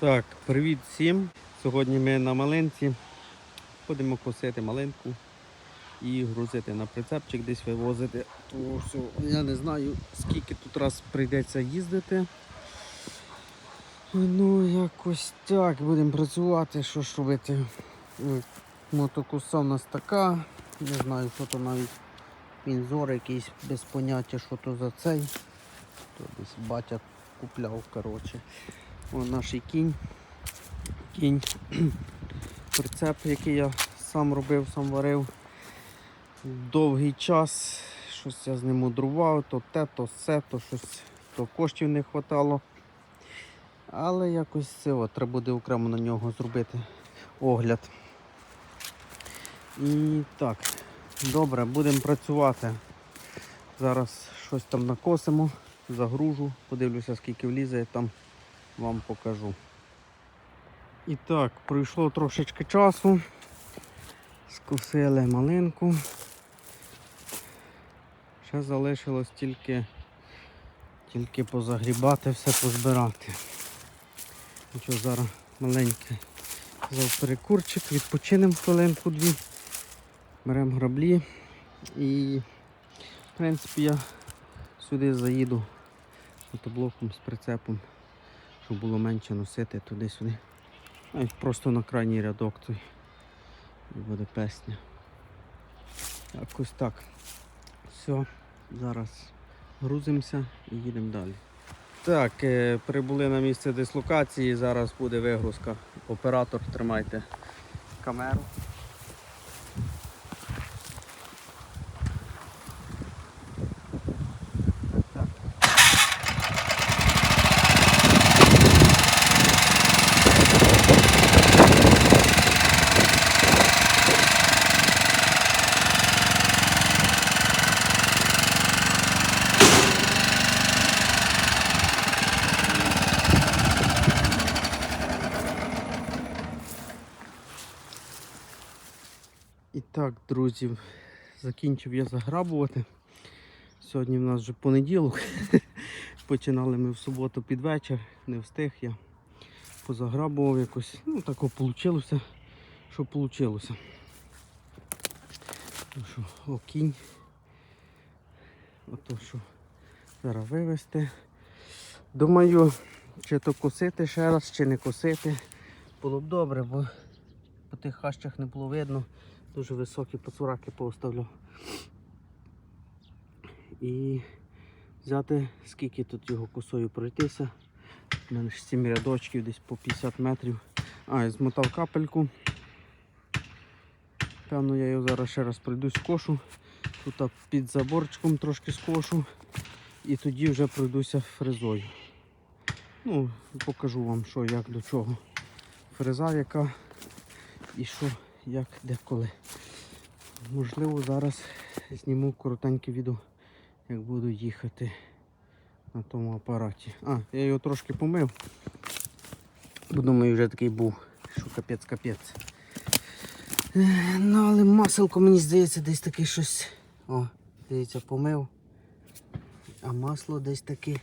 Так, привіт всім. Сьогодні ми на малинці. Будемо косити малинку і грузити на прицепчик, десь вивозити. Тому що я не знаю, скільки тут раз прийдеться їздити. Ну, якось так, будемо працювати, що ж робити. Ой, Мотокоса у нас така. Не знаю, що то навіть пінзор якийсь без поняття, що то за цей. То десь батя купляв, коротше. О, наш кінь. Кінь. Прицеп, який я сам робив, сам варив. Довгий час. Щось я з ним мудрував, то те, то все, то щось, то коштів не вистачало. Але якось це от, треба буде окремо на нього зробити огляд. І так, добре, будемо працювати. Зараз щось там накосимо, загружу, подивлюся, скільки влізе, там вам покажу. І так, пройшло трошечки часу. Скосили малинку. Ще залишилось тільки, тільки позагрібати, все позбирати. Нічого, зараз маленький взяв перекурчик, відпочинемо хвилинку дві, беремо граблі і в принципі я сюди заїду мотоблоком з прицепом, щоб було менше носити туди-сюди. Й просто на крайній рядок той і буде песня. Якось так. Все, зараз грузимося і їдемо далі. Так, е, прибули на місце дислокації, зараз буде вигрузка. Оператор, тримайте камеру. І так, друзі, закінчив я заграбувати. Сьогодні в нас вже понеділок. Починали ми в суботу під вечір, не встиг я. Позаграбував якось. Ну тако вийшло, що вийшло. Ну що, окінь. Ото що зараз вивезти. Думаю, чи то косити ще раз, чи не косити. Було б добре, бо по тих хащах не було видно. Дуже високі пацураки поставлю. І взяти, скільки тут його косою пройтися. У мене ж 7 рядочків, десь по 50 метрів. А, і змотав капельку. Певно, я його зараз ще раз пройду скошу. Тут під заборчиком трошки скошу. І тоді вже пройдуся фрезою. Ну, покажу вам, що, як до чого. Фреза яка і що, як, де, коли. Можливо, зараз зніму коротеньке відео, як буду їхати на тому апараті. А, я його трошки помив. Бо думаю, вже такий був, що капець-капець. Ну, але маселко, мені здається, десь таке щось. О, дивіться, помив. А масло десь таке.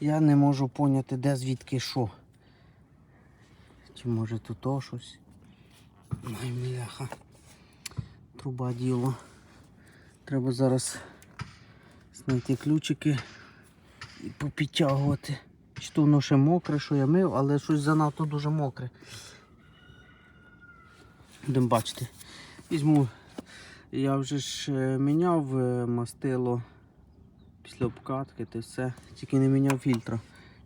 Я не можу поняти, де звідки що. Чи може тут то щось. Ай, мляха. Труба діло. Треба зараз знайти ключики і попідтягувати. Чи то воно ще мокре, що я мив, але щось занадто дуже мокре. Будемо бачити. Візьму, я вже ж е, міняв е, мастило після обкатки, то все. Тільки не міняв фільтра.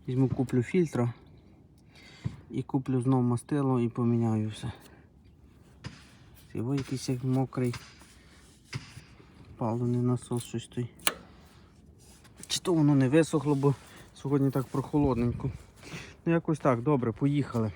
Візьму, куплю фільтра і куплю знову мастило і поміняю все. Його якийсь як мокрий Палений насос щось той. Чи то воно не висохло, бо сьогодні так прохолодненько. Ну якось так, добре, поїхали.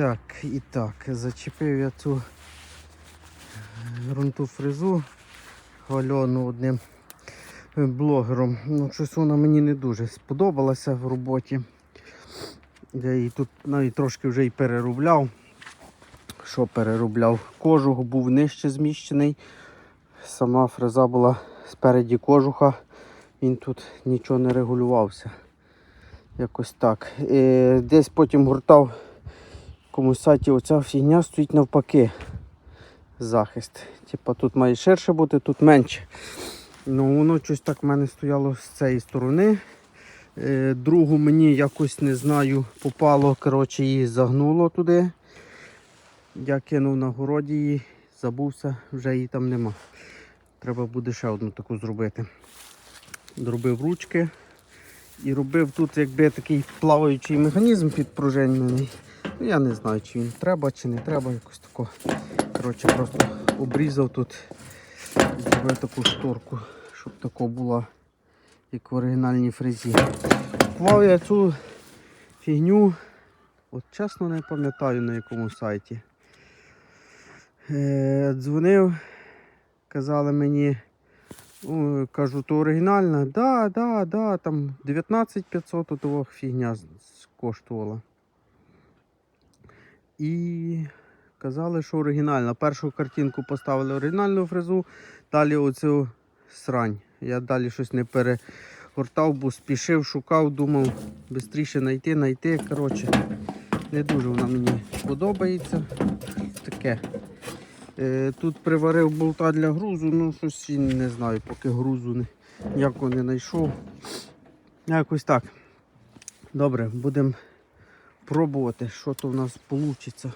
Так, і так, зачепив я цю ґрунту фрезу хвальону одним блогером. Ну, щось вона мені не дуже сподобалася в роботі. Я її тут навіть трошки вже і переробляв. Що переробляв? Кожух був нижче зміщений. Сама фреза була спереді кожуха. Він тут нічого не регулювався. Якось так. Е, десь потім гуртав в якомусь сайті оця фігня стоїть навпаки. Захист. Типа тут має ширше бути, тут менше. Ну воно щось так в мене стояло з цієї сторони. Е, другу мені якось не знаю, попало, коротше, її загнуло туди. Я кинув на городі її, забувся, вже її там нема. Треба буде ще одну таку зробити. Зробив ручки і робив тут якби такий плаваючий механізм підпружинений. Ну, я не знаю, чи він треба, чи не треба, якось тако. Коротше, просто обрізав тут зробив таку шторку, щоб тако була, як в оригінальній фрезі. Купував я цю фігню, от чесно не пам'ятаю на якому сайті. Е, дзвонив, казали мені, о, кажу, то оригінальна? Да, да, да, там 19 500 того фігня коштувала. І казали, що оригінальна. Першу картинку поставили оригінальну фрезу, далі оцю срань. Я далі щось не перегортав, бо спішив, шукав, думав швидше знайти, знайти. Коротше, не дуже вона мені подобається. Таке. Е, Тут приварив болта для грузу, ну щось не знаю, поки грузу не, ніякого не знайшов. Якось так. Добре, будемо пробувати, що то в нас вийде.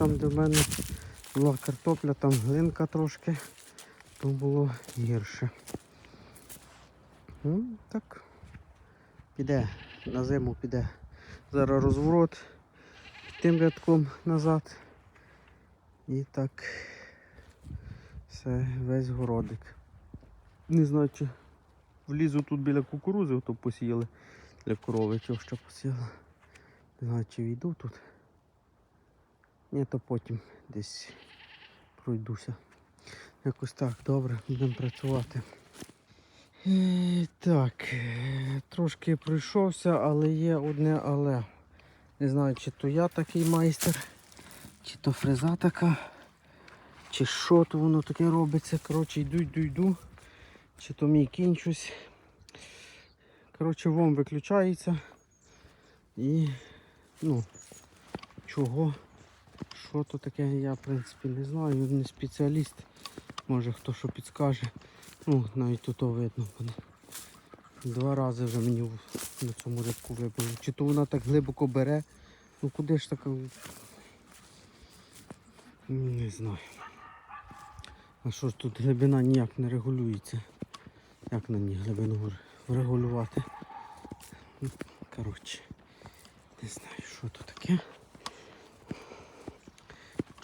Там де в мене була картопля, там глинка трошки, то було гірше. Ну, так, піде, на зиму піде. Зараз розворот тим рядком назад. І так все, весь городик. Не знаю, чи влізу тут біля кукурузи, то посіяли для корови, чого ще посіяла. Не знаю, чи війду тут. Ні, то потім десь пройдуся. Якось так, добре, будемо працювати. Е, Так, е, трошки пройшовся, але є одне але. Не знаю, чи то я такий майстер, чи то фреза така, чи що то воно таке робиться. Коротше, йду, йду, йду. Чи то мій кінь щось. Коротше, вом виключається. І ну, чого, що то таке, я в принципі не знаю, не спеціаліст. Може хто що підскаже. Ну, навіть тут видно. воно. Два рази вже мені на цьому рибку вибило. Чи то вона так глибоко бере. Ну куди ж така. Не знаю. А що ж тут глибина ніяк не регулюється. Як на ній глибину р- врегулювати? Ну, Коротше, не знаю, що то таке.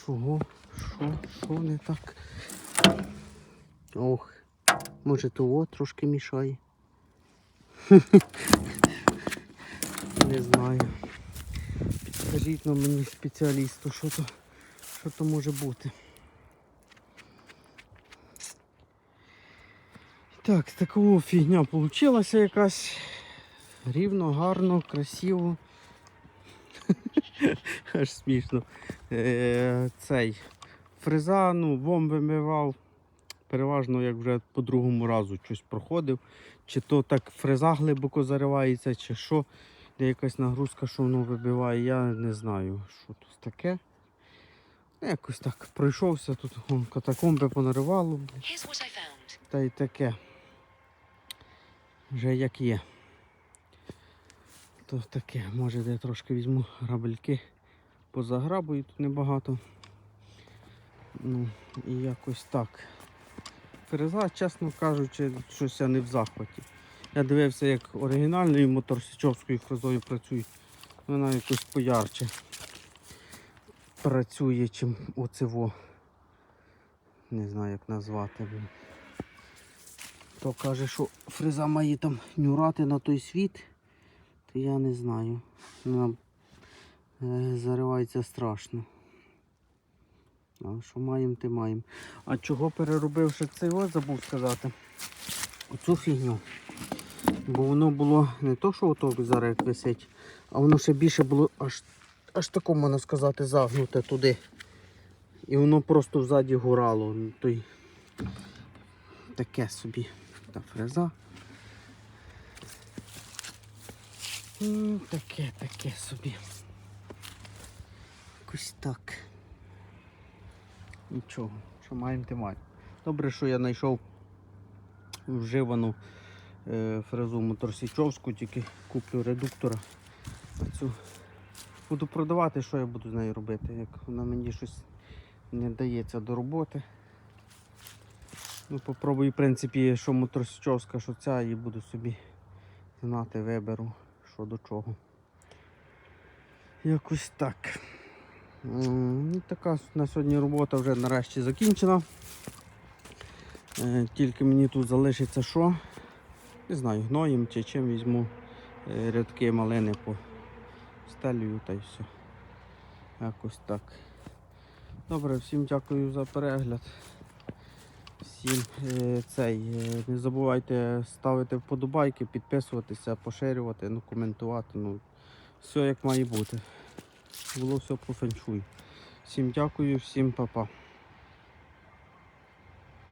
Чого? Що? Що не так? Ох, може того трошки мішає. Не знаю. Підкажіть на мені спеціалісту, що то, що то може бути. Так, такого фігня получилася якась. Рівно, гарно, красиво. Аж смішно. Е, цей фреза, ну, вом вимивав. Переважно, як вже по другому разу щось проходив. Чи то так фреза глибоко заривається, чи що. Де якась нагрузка, що воно вибиває, я не знаю, що тут таке. Якось так пройшовся, тут катакомби понаривало. Та й таке. Вже як є. То таке, може де трошки візьму грабельки позаграбую, тут небагато. Ну, і якось так. Фреза, чесно кажучи, щось я не в захваті. Я дивився, як оригінальною моторсичовською фрезою працюють. Вона якось поярче працює, чим оцево. Не знаю як назвати. То каже, що фреза має там нюрати на той світ, я не знаю. Вона е, заривається страшно. А що маємо, те маємо. А чого переробивши цей ось, забув сказати. Оцю фігню. Бо воно було не то, що ото зараз висить, а воно ще більше було аж, аж тако, можна сказати, загнуте туди. І воно просто ззаді гурало. Ну, Той таке собі та фреза. Таке, таке собі. Якось так. Нічого, що маємо, те маємо. Добре, що я знайшов вживану е, фрезу моторсічовську, тільки куплю редуктора. Цю буду продавати, що я буду з нею робити, як вона мені щось не дається до роботи. Ну, попробую, в принципі, що моторсічовська, що ця, і буду собі знати, виберу, що до чого. Якось так. Ну, Така на сьогодні робота вже нарешті закінчена. Е, Тільки мені тут залишиться що? Не знаю, гноєм чи чим візьму е, рядки малини по стелю та й все. Якось так. Добре, всім дякую за перегляд. Всім е, цей. е, не забувайте ставити вподобайки, підписуватися, поширювати, ну, коментувати. Ну, все як має бути. Було все по феншуй. Всім дякую, всім па-па.